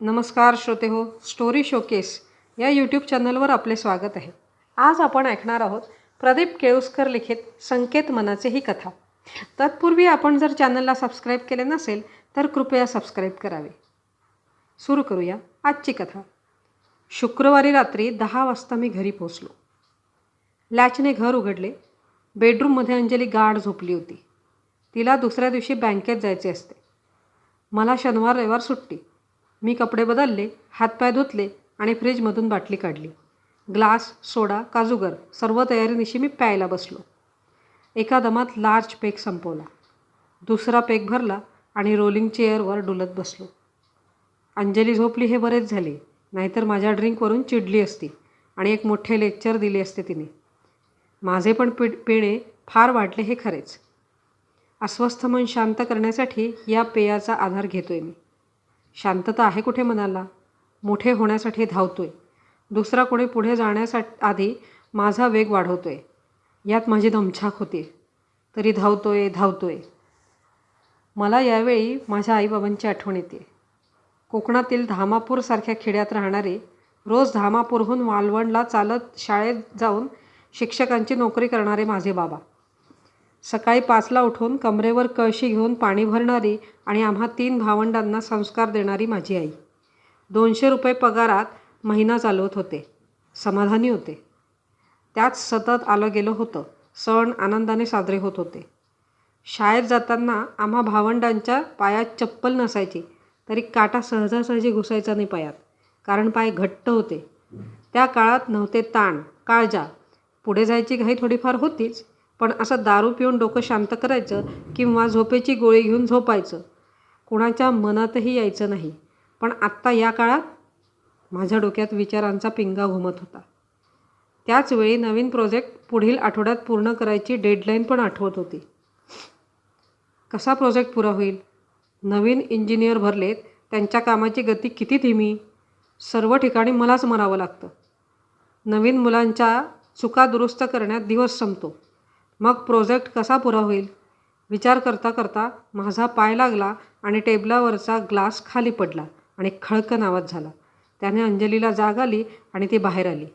नमस्कार श्रोते हो स्टोरी शोकेस या यूट्यूब चॅनलवर आपले स्वागत आहे. आज आपण ऐकणार आहोत प्रदीप केळुसकर लिखित संकेत मनाचे ही कथा. तत्पूर्वी आपण जर चॅनलला सबस्क्राईब केले नसेल तर कृपया सबस्क्राईब करावे. सुरू करूया आजची कथा. शुक्रवारी रात्री दहा वाजता मी घरी पोचलो लॅचने घर उघडले. बेडरूममध्ये अंजली गाढ झोपली होती. तिला दुसऱ्या दिवशी बँकेत जायचे असते. मला शनिवार रविवार सुट्टी. मी कपडे बदलले हातपाय धुतले आणि फ्रीजमधून बाटली काढली. ग्लास सोडा काजूगर सर्व तयारीनिशी मी प्यायला बसलो. एका दमात लार्ज पेक संपवला. दुसरा पेक भरला आणि रोलिंग चेअरवर डुलत बसलो. अंजली झोपली हे बरेच झाले नाहीतर माझ्या ड्रिंकवरून चिडली असती आणि एक मोठे लेक्चर दिले असते तिने. माझे पण पि पिणे फार वाटले हे खरेच. अस्वस्थ मन शांत करण्यासाठी या पेयाचा आधार घेतोय मी. शांतता आहे कुठे मनाला? मोठे होण्यासाठी धावतोय. दुसरा कोणी पुढे जाण्यासाठी आधी माझा वेग वाढवतोय. यात माझी दमछाक होते. तरी धावतोय धावतोय. मला यावेळी माझ्या आईबाबांची आठवण येते. कोकणातील धामापूरसारख्या खेड्यात राहणारे रोज धामापूरहून मालवणला चालत शाळेत जाऊन शिक्षकांची नोकरी करणारे माझे बाबा. सकाळी पाचला उठून कमरेवर कळशी घेऊन पाणी भरणारी आणि आम्हा तीन भावंडांना संस्कार देणारी माझी आई. दोनशे रुपये पगारात महिना चालवत होते. समाधानी होते. त्यात सतत आलं गेलं होतं. सण आनंदाने साजरे होत होते. शाळेत जाताना आम्हा भावंडांच्या पायात चप्पल नसायची तरी काटा सहजासहजी घुसायचा नाही पायात कारण पाय घट्ट होते. त्या काळात नव्हते ताण काळजा. पुढे जायची घाई थोडीफार होतीच पण असं दारू पिऊन डोकं शांत करायचं किंवा झोपेची गोळी घेऊन झोपायचं कुणाच्या मनातही यायचं नाही. पण आत्ता या काळात माझ्या डोक्यात विचारांचा पिंगा घुमत होता. त्याचवेळी नवीन प्रोजेक्ट पुढील आठवड्यात पूर्ण करायची डेडलाईन पण आठवत होती. कसा प्रोजेक्ट पुरा होईल? नवीन इंजिनियर भरलेत त्यांच्या कामाची गती किती धीमी? सर्व ठिकाणी मलाच मरावं लागतं. नवीन मुलांच्या चुका दुरुस्त करण्यात दिवस संपतो. मग प्रोजेक्ट कसा पुरा होईल? विचार करता करता माझा पाय लागला आणि टेबलावरचा ग्लास खाली पडला आणि खळकन आवाज झाला. त्याने अंजलीला जाग आली आणि ती बाहेर आली.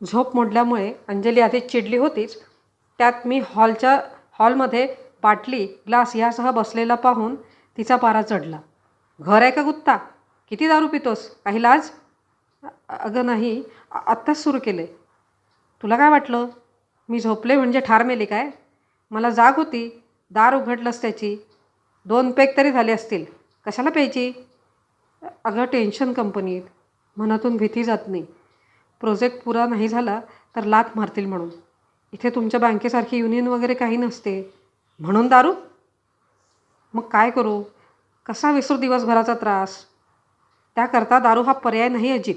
झोप मोडल्यामुळे अंजली आधी चिडली होतीच. त्यात मी हॉलच्या हॉलमध्ये बाटली ग्लास यासह बसलेला पाहून तिचा पारा चढला. घर आहे का गुत्ता किती दारू पितोस? काही लाज? अगं नाही आत्ताच सुरू केले तुला काय वाटलं? मी झोपले म्हणजे ठार मेली काय? मला जाग होती. दार उघडलंच त्याची. दोन पेक तरी झाले असतील. कशाला प्यायची? अगं टेन्शन कंपनीत. मनातून भीती जात नाही. प्रोजेक्ट पुरा नाही झाला तर लाथ मारतील म्हणून. इथे तुमच्या बँकेसारखी युनियन वगैरे काही नसते. म्हणून दारू? मग काय करू? कसा विसरू दिवसभराचा त्रास? त्याकरता दारू हा पर्याय नाही अजित.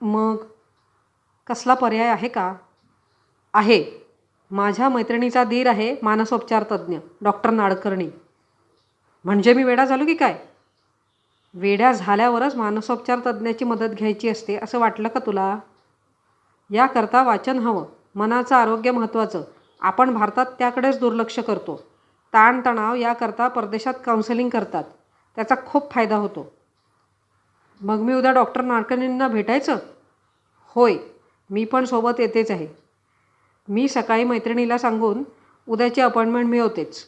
मग? कसला पर्याय आहे का? आहे. माझ्या मैत्रिणीचा धीर आहे मानसोपचार तज्ज्ञ डॉक्टर नाडकर्णी. म्हणजे मी वेडा झालो की काय? वेड्या झाल्यावरच मानसोपचार तज्ज्ञाची मदत घ्यायची असते असं वाटलं का तुला? याकरता वाचन हवं. मनाचं आरोग्य महत्त्वाचं. आपण भारतात त्याकडेच दुर्लक्ष करतो. ताणतणाव याकरता परदेशात काउन्सिलिंग करतात. त्याचा खूप फायदा होतो. मग मी उद्या डॉक्टर नाडकर्णींना भेटायचं? होय मी पण सोबत येतेच आहे. मी सकाळी मैत्रिणीला सांगून उद्याची अपॉइंटमेंट मिळवतेच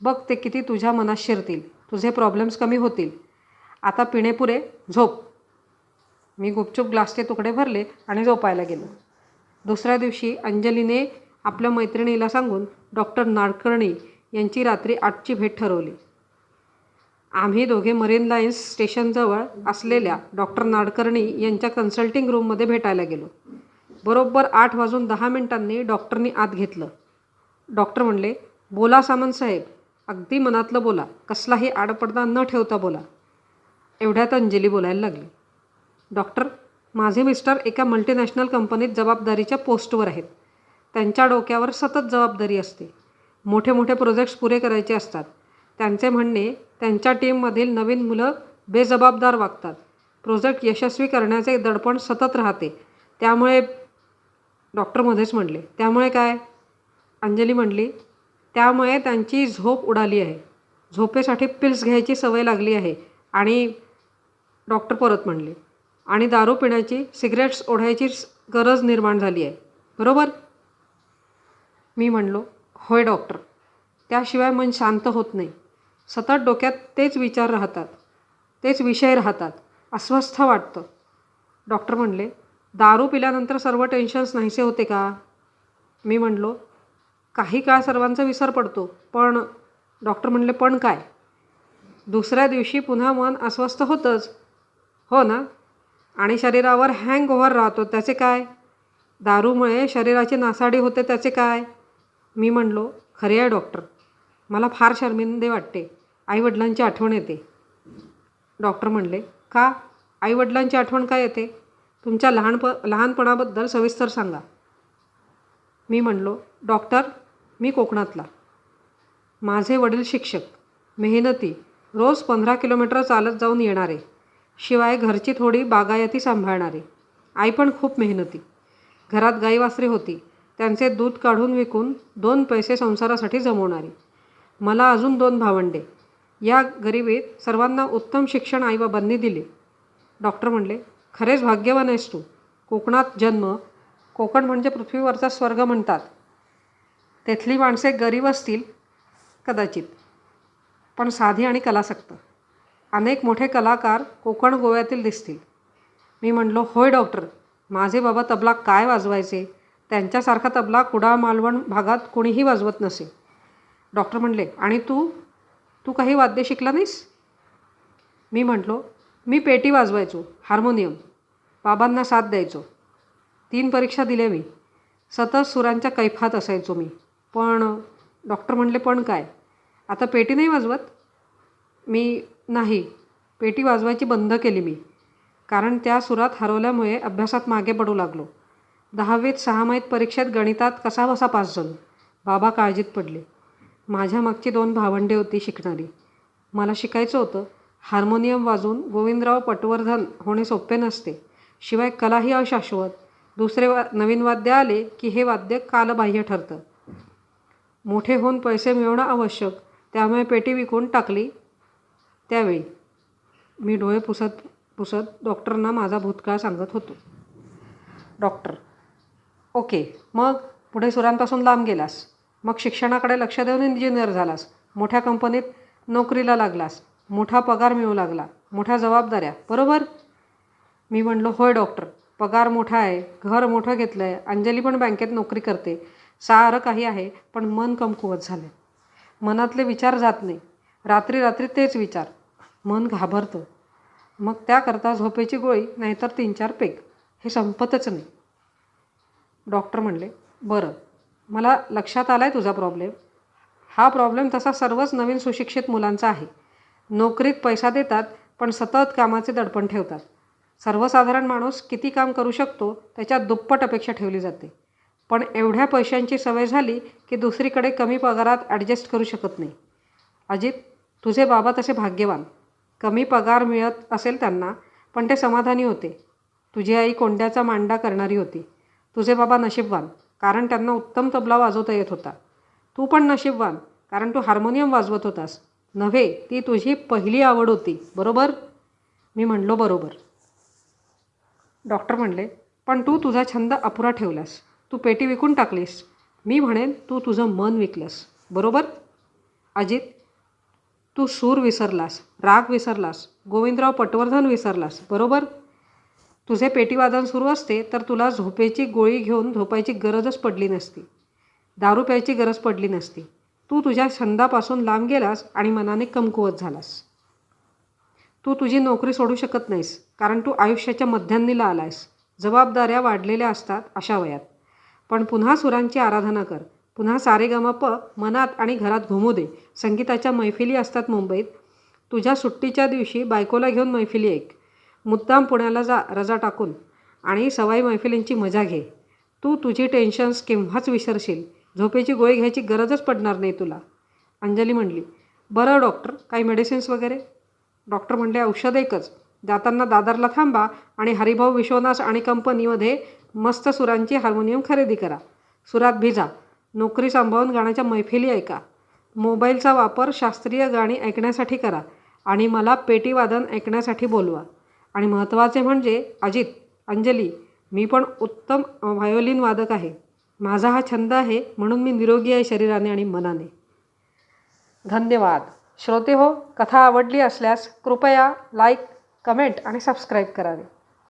बघ ते किती तुझ्या मनात शिरतील. तुझे प्रॉब्लेम्स कमी होतील. आता पिणेपुरे झोप. मी गुपचूप ग्लासचे तुकडे भरले आणि झोपायला गेलो. दुसऱ्या दिवशी अंजलीने आपल्या मैत्रिणीला सांगून डॉक्टर नाडकर्णी यांची रात्री आठची भेट ठरवली. आम्ही दोघे मरीन लाईन्स स्टेशनजवळ असलेल्या डॉक्टर नाडकर्णी यांच्या कन्सल्टिंग रूममध्ये भेटायला गेलो. बरोबर आठ वाजून दहा मिनिटांनी डॉक्टरनी आत घेतलं. डॉक्टर म्हणले बोला सामंत साहेब अगदी मनातलं बोला कसलाही आडपडदा न ठेवता बोला. एवढ्यात अंजली बोलायला लागली. डॉक्टर माझे मिस्टर एका मल्टीनॅशनल कंपनीत जबाबदारीच्या पोस्टवर आहेत. त्यांच्या डोक्यावर सतत जबाबदारी असते. मोठे मोठे प्रोजेक्ट्स पुरे करायचे असतात. त्यांचे म्हणणे त्यांच्या टीममधील नवीन मुलं बेजबाबदार वागतात. प्रोजेक्ट यशस्वी करण्याचे दडपण सतत राहते. त्यामुळे डॉक्टरमध्येच म्हणले. त्यामुळे काय? अंजली म्हणली त्यामुळे त्यांची झोप उडाली आहे. झोपेसाठी पिल्स घ्यायची सवय लागली आहे. आणि डॉक्टर परत म्हणले आणि दारू पिण्याची सिगरेट्स ओढायची गरज निर्माण झाली आहे. बरोबर? मी म्हणलो होय डॉक्टर. त्याशिवाय मन शांत होत नाही. सतत डोक्यात तेच विचार राहतात. तेच विषय राहतात. अस्वस्थ वाटतं. डॉक्टर म्हणले दारू पिल्यानंतर सर्व टेन्शन्स नाहीसे होते का? मी म्हणलो काही काळ सर्वांचा विसर पडतो पण डॉक्टर म्हणले पण काय? दुसऱ्या दिवशी पुन्हा मन अस्वस्थ होतंच. हो ना? आणि शरीरावर हँग ओव्हर राहतो त्याचे काय? दारूमुळे शरीराची नासाडी होते त्याचे काय? मी म्हणलो खरे आहे डॉक्टर. मला फार शर्मिंदे वाटते. आईवडिलांची आठवण येते. डॉक्टर म्हणले का? आईवडिलांची आठवण काय येते? तुमच्या लहानप लहानपणाबद्दल सविस्तर सांगा. मी म्हणलो डॉक्टर मी कोकणातला. माझे वडील शिक्षक. मेहनती. रोज पंधरा किलोमीटर चालत जाऊन येणारे. शिवाय घरची थोडी बागायती सांभाळणारे. आई पण खूप मेहनती. घरात गाई वासरी होती. त्यांचे दूध काढून विकून दोन पैसे संसारासाठी जमवणारी. मला अजून दोन भावंडे. या गरिबीत सर्वांना उत्तम शिक्षण आईबाबांनी दिले. डॉक्टर म्हणले खरेच भाग्यवान आहेस तू. कोकणात जन्म कोकण म्हणजे पृथ्वीवरचा स्वर्ग म्हणतात. तेथली माणसे गरीब असतील कदाचित. पण साधी आणि कलासक्त. अनेक मोठे कलाकार कोकण गोव्यातील दिसतील. मी म्हणलो होय डॉक्टर. माझे बाबा तबला काय वाजवायचे? त्यांच्यासारखा तबला कुडाळ मालवण भागात कोणीही वाजवत नसे. डॉक्टर म्हणले आणि तू? तू काही वाद्य शिकला नाहीस? मी म्हटलो मी पेटी वाजवायचो हार्मोनियम. बाबांना साथ द्यायचो. तीन परीक्षा दिल्या मी. सतत सुरांच्या कैफात असायचो मी. पण डॉक्टर म्हणले पण काय? आता पेटी नाही वाजवत? मी नाही. पेटी वाजवायची बंद केली मी. कारण त्या सुरात हरवल्यामुळे अभ्यासात मागे पडू लागलो. दहावीत सहामाहीत परीक्षेत गणितात कसा बसा पास झालो. बाबा काळजीत पडले. माझ्या मागची दोन भावंडे होती शिकणारी. मला शिकायचं होतं. हार्मोनियम वाजून गोविंदराव पटवर्धन होणे सोपे नसते. शिवाय कलाही अशाश्वत. दुसरे वा नवीन वाद्य आले की हे वाद्य कालबाह्य ठरतं. मोठे होऊन पैसे मिळवणं आवश्यक. त्यामुळे पेटी विकून टाकली त्यावेळी. मी डोळे पुसत पुसत डॉक्टरना माझा भूतकाळ सांगत होतो. डॉक्टर ओके मग पुढे सुरांपासून लांब गेलास. मग शिक्षणाकडे लक्ष देऊन इंजिनियर झालास. मोठ्या कंपनीत नोकरीला लागलास. मोठा पगार मिळू लागला. मोठ्या जबाबदाऱ्या. बरोबर? मी म्हणलो होय डॉक्टर. पगार मोठा आहे. घर मोठं घेतलं आहे अंजली पण बँकेत नोकरी करते. सारं काही आहे पण मन कमकुवत झालं मनातले विचार जात नाही. रात्री रात्री तेच विचार. मन घाबरतं. मग त्याकरता झोपेची गोळी नाहीतर तीन चार पेग. हे संपतच नाही. डॉक्टर म्हणले बरं. मला लक्षात आला आहे तुझा प्रॉब्लेम. हा प्रॉब्लेम तसा सर्वच नवीन सुशिक्षित मुलांचा आहे. नोकरीत पैसा देतात पण सतत कामाचे दडपण ठेवतात. सर्वसाधारण माणूस किती काम करू शकतो त्याच्यात दुप्पट अपेक्षा ठेवली जाते. पण एवढ्या पैशांची सवय झाली की दुसरीकडे कमी पगारात ॲडजस्ट करू शकत नाही. अजित तुझे बाबा तसे भाग्यवान. कमी पगार मिळत असेल त्यांना पण ते समाधानी होते. तुझी आई कोंड्याचा मांडा करणारी होती. तुझे बाबा नशीबवान कारण त्यांना उत्तम तबला वाजवता येत होता. तू पण नशीबवान कारण तू हार्मोनियम वाजवत होतास. नव्हे ती तुझी पहिली आवड होती. बरोबर? मी म्हणलो बरोबर. डॉक्टर म्हणले पण तू तुझा छंद अपुरा ठेवलास. तू पेटी विकून टाकलीस. मी म्हणेन तू तुझं मन विकलंस. बरोबर? अजित तू सूर विसरलास राग विसरलास गोविंदराव पटवर्धन विसरलास. बरोबर? तुझे पेटीवादन सुरू असते तर तुला झोपेची गोळी घेऊन झोपायची गरजच पडली नसती. दारू प्यायची गरज पडली नसती. तू तुझ्या छंदापासून लांब गेलास आणि मनाने कमकुवत झालास. तू तुझी नोकरी सोडू शकत नाहीस कारण तू आयुष्याच्या मध्यान्नीला आलायस. जबाबदाऱ्या वाढलेल्या असतात अशा वयात. पण पुन्हा सुरांची आराधना कर. पुन्हा सारेगमप मनात आणि घरात घुमू दे. संगीताच्या मैफिली असतात मुंबईत. तुझ्या सुट्टीच्या दिवशी बायकोला घेऊन मैफिली ऐक मुद्दाम पुण्याला जा रजा टाकून. आणि सवाई मैफिलींची मजा घे. तू तुझी टेन्शन्स केव्हाच विसरशील? झोपेची गोळी घ्यायची गरजच पडणार नाही तुला. अंजली म्हणली बरं डॉक्टर काही मेडिसिन्स वगैरे? डॉक्टर म्हणले औषध एकच. जाताना दादरला थांबा आणि हरिभाऊ विश्वनाथ आणि कंपनीमध्ये मस्त सुरांची हार्मोनियम खरेदी करा. सुरात भिजा. नोकरी सांभाळून गाण्याच्या मैफिली ऐका. मोबाईलचा वापर शास्त्रीय गाणी ऐकण्यासाठी करा आणि मला पेटीवादन ऐकण्यासाठी बोलवा. आणि महत्त्वाचे म्हणजे अजित अंजली मी पण उत्तम व्हायोलिन वादक आहे. माझा हा छंद आहे म्हणून मी निरोगी आहे शरीराने आणि मनाने. धन्यवाद. श्रोते हो कथा आवडली असल्यास कृपया लाईक कमेंट आणि सबस्क्राईब करावे.